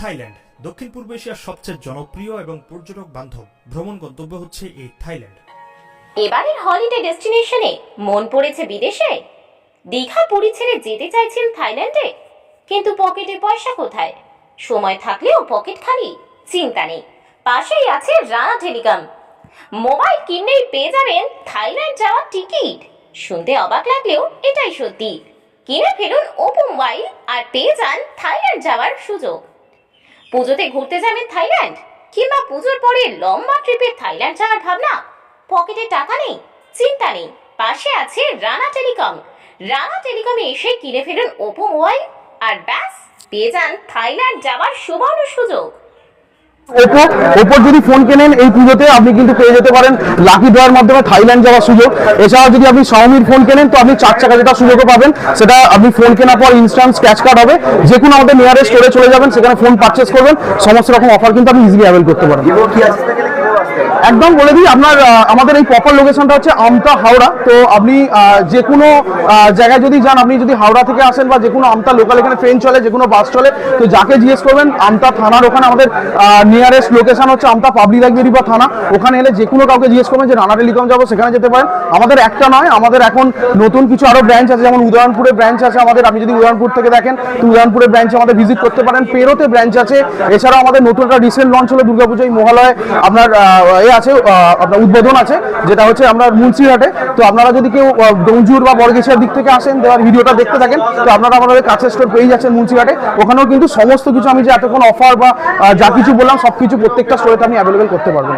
Thailand, দক্ষিণ পূর্ব এশিয়ার সবচেয়ে জনপ্রিয় এবং পর্যটক বান্ধব। ভ্রমণ গন্তব্য হচ্ছে এই থাইল্যান্ড। এবারের হলিডে ডেস্টিনেশনে মন পড়েছে বিদেশে? দীঘা পুরী ছেড়ে যেতে চাইছেন থাইল্যান্ডে? কিন্তু পকেটে পয়সা কোথায়? সময় থাকলেও পকেট খালি, চিন্তা নেই। পাশেই আছে রানা টেলিকম মোবাইল কিনলেই পেয়ে যাবেন থাইল্যান্ড যাওয়ার টিকিট। শুনতে অবাক লাগলেও এটাই সত্যি। কিনে ফেলুন ওপো মোবাইল আর পেয়ে যান থাইল্যান্ড যাওয়ার সুযোগ। পুজোতে ঘুরতে যাবেন থাইল্যান্ড? কিংবা পুজোর পরে লম্বা ট্রিপে থাইল্যান্ড যাওয়ার ভাবনা? পকেটে টাকা নেই, চিন্তা নেই, পাশে আছে রানা টেলিকম। রানা টেলিকমে এসে কিনে ফেলুন ওপো মোবাইল। আর ব্যাস, পেয়ে যান থাইল্যান্ড যাওয়ার সুবর্ণ সুযোগ। ওপো ওপোর যদি ফোন কেনেন এই পুজোতে আপনি কিন্তু পেয়ে যেতে পারেন লাকি ড্রয়ের মাধ্যমে থাইল্যান্ড যাওয়ার সুযোগ। এছাড়াও যদি আপনি সাউমির ফোন কেনেন, তো আপনি চার চাকা যেটা সুযোগও পাবেন, সেটা আপনি ফোন কেনার পর ইনস্ট্যান্ট স্ক্র্যাচ কার্ড হবে। যে কোনো আমাদের নিয়ারেস্ট স্টোরে চলে যাবেন, সেখানে ফোন পারচেস করবেন। সমস্ত রকম অফার কিন্তু আপনি ইজিলি অ্যাভেল করতে পারেন একদম বলে দিই, আপনার আমাদের এই প্রপার লোকেশনটা হচ্ছে আমতা হাওড়া। তো আপনি যে কোনো জায়গায় যদি যান, আপনি যদি হাওড়া থেকে আসেন বা যে কোনো আমতা লোকাল এখানে ট্রেন চলে, যে কোনো বাস চলে, তো যাকে জিজ্ঞেস করবেন, আমতা থানার ওখানে আমাদের নিয়ারেস্ট লোকেশন হচ্ছে আমতা পাবলিক লাইব্রেরি বা থানা। ওখানে এলে যে কোনো কাউকে জিজ্ঞেস করবেন যে, রানা টেলিকম যাব, সেখানে যেতে পারেন। আমাদের একটা নয়, আমাদের এখন নতুন কিছু আরও ব্রাঞ্চ আছে, যেমন উদয়নপুরে ব্রাঞ্চ আছে আমাদের। আপনি যদি উদয়নপুর থেকে দেখেন, তো উদয়নপুরে ব্রাঞ্চে আমাদের ভিজিট করতে পারেন। পেরোতে ব্রাঞ্চ আছে। এছাড়াও আমাদের নতুন একটা রিসেন্ট লঞ্চ হলো দুর্গাপুজোয় মহালয় আপনার আছে আপনার উদ্বোধন আছে, যেটা হচ্ছে আমরা মুন্সিরহাটে। তো আপনারা যদি কেউ ডোমজুর বা বরগেছিয়ার দিক থেকে আসেন, দেওয়ার ভিডিওটা দেখতে থাকেন, তো আপনারা আমাদের কাছে স্টোর পেয়ে যাচ্ছেন মুন্সিরহাটে। ওখানেও কিন্তু সমস্ত কিছু আমি যে এতক্ষণ অফার বা যা কিছু বললাম সব কিছু প্রত্যেকটা স্টোরেতে আপনি অ্যাভেলেবেল করতে পারবেন